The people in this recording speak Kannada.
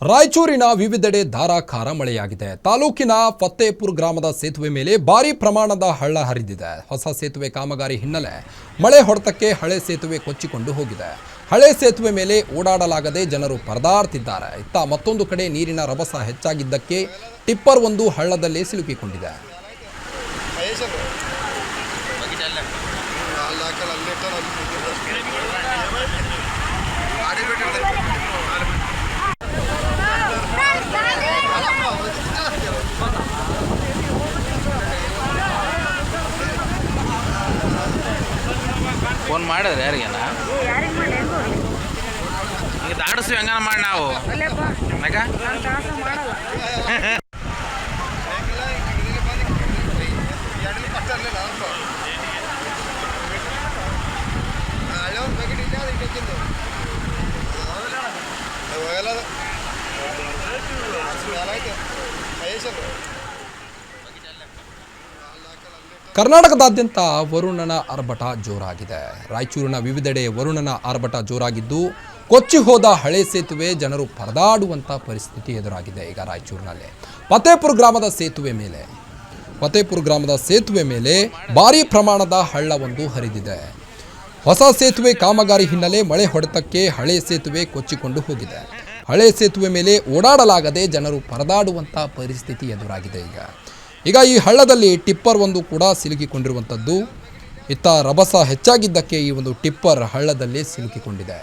ರಾಯಚೂರಿನ ವಿವಿಧೆಡೆ ಧಾರಾಕಾರ ಮಳೆಯಾಗಿದೆ. ತಾಲೂಕಿನ ಫತ್ತೇಪುರ್ ಗ್ರಾಮದ ಸೇತುವೆ ಮೇಲೆ ಭಾರಿ ಪ್ರಮಾಣದ ಹಳ್ಳ ಹರಿದಿದೆ. ಹೊಸ ಸೇತುವೆ ಕಾಮಗಾರಿ ಹಿನ್ನೆಲೆ ಮಳೆ ಹೊಡೆತಕ್ಕೆ ಹಳೆ ಸೇತುವೆ ಕೊಚ್ಚಿಕೊಂಡು ಹೋಗಿದೆ. ಹಳೆ ಸೇತುವೆ ಮೇಲೆ ಓಡಾಡಲಾಗದೆ ಜನರು ಪರದಾಡ್ತಿದ್ದಾರೆ. ಇತ್ತ ಮತ್ತೊಂದು ಕಡೆ ನೀರಿನ ರಭಸ ಹೆಚ್ಚಾಗಿದ್ದಕ್ಕೆ ಟಿಪ್ಪರ್ ಒಂದು ಹಳ್ಳದಲ್ಲೇ ಸಿಲುಕಿಕೊಂಡಿದೆ. ಫೋನ್ ಮಾಡಿದ್ರೆ ಯಾರಿಗೇನ ಯಾರಿಗೆ ಮಾಡಿ ಹೆಂಗೋ ಈಗ ದಾಡಿಸ್ವಿ ಹಂಗಾನ ಮಾಡಿ ನಾವು ಅಲ್ಲಪ್ಪ ಯಾಕ ನಾನು ತ್ರಾಸ ಮಾಡಲ್ಲ ಕರ್ನಾಟಕದಾದ್ಯಂತ ವರುಣನ ಆರ್ಭಟ ಜೋರಾಗಿದೆ. ರಾಯಚೂರಿನ ವಿವಿಧೆಡೆ ವರುಣನ ಆರ್ಭಟ ಜೋರಾಗಿದ್ದು, ಕೊಚ್ಚಿ ಹೋದ ಹಳೆ ಸೇತುವೆ ಜನರು ಪರದಾಡುವಂಥ ಪರಿಸ್ಥಿತಿ ಎದುರಾಗಿದೆ ಈಗ ರಾಯಚೂರಿನಲ್ಲಿ. ಫತೇಪುರ ಗ್ರಾಮದ ಸೇತುವೆ ಮೇಲೆ ಫತೇಪುರ ಗ್ರಾಮದ ಸೇತುವೆ ಮೇಲೆ ಭಾರೀ ಪ್ರಮಾಣದ ಹಳ್ಳವೊಂದು ಹರಿದಿದೆ. ಹೊಸ ಸೇತುವೆ ಕಾಮಗಾರಿ ಹಿನ್ನೆಲೆ ಮಳೆ ಹೊಡೆತಕ್ಕೆ ಹಳೆ ಸೇತುವೆ ಕೊಚ್ಚಿಕೊಂಡು ಹೋಗಿದೆ. ಹಳೆ ಸೇತುವೆ ಮೇಲೆ ಓಡಾಡಲಾಗದೆ ಜನರು ಪರದಾಡುವಂಥ ಪರಿಸ್ಥಿತಿ ಎದುರಾಗಿದೆ ಈಗ. ಈಗ ಈ ಹಳ್ಳದಲ್ಲಿ ಟಿಪ್ಪರ್ ಒಂದು ಕೂಡ ಸಿಲುಕಿಕೊಂಡಿರುವಂಥದ್ದು. ಇತ್ತ ರಭಸ ಹೆಚ್ಚಾಗಿದ್ದಕ್ಕೆ ಈ ಒಂದು ಟಿಪ್ಪರ್ ಹಳ್ಳದಲ್ಲಿ ಸಿಲುಕಿಕೊಂಡಿದೆ.